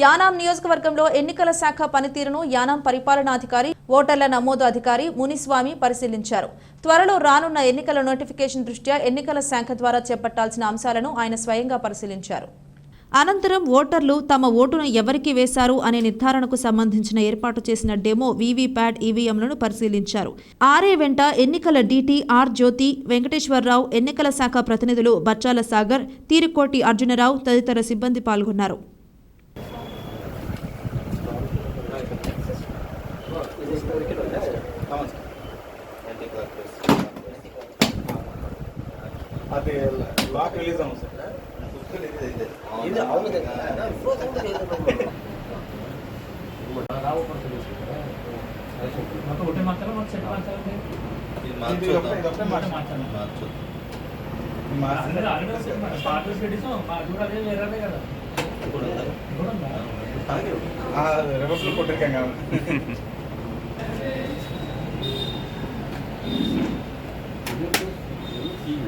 యానాం నియోజకవర్గంలో ఎన్నికల శాఖ పనితీరును యానాం పరిపాలనాధికారి ఓటర్ల నమోదు అధికారి మునిస్వామి పరిశీలించారు. త్వరలో రానున్న ఎన్నికల నోటిఫికేషన్ దృష్ట్యా ఎన్నికల శాఖ ద్వారా చేపట్టాల్సిన అంశాలను ఆయన స్వయంగా పరిశీలించారు. అనంతరం ఓటర్లు తమ ఓటును ఎవరికి వేశారు అనే నిర్ధారణకు సంబంధించిన ఏర్పాటు చేసిన డెమో వీవీప్యాట్ ఈవీఎంలను పరిశీలించారు. ఆర్ఏ వెంట ఎన్నికల డీటీ ఆర్ జ్యోతి వెంకటేశ్వరరావు ఎన్నికల శాఖ ప్రతినిధులు బచ్చాల సాగర్ తీరుకోటి అర్జునరావు తదితర సిబ్బంది పాల్గొన్నారు. అది లాక్ రిలీజ్ అవును సార్. ఇది అవును ఒకటే మాట్లాడాలి సెట్ మాట్లాడాలి పార్టీ స్టడీస్ కూడా అదే వేరే కదా. ఇప్పుడు రివర్స్లో కొట్టిరికాం కాబట్టి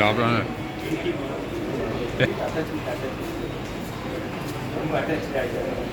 Vamos, vamos. 你想再进去？再进去你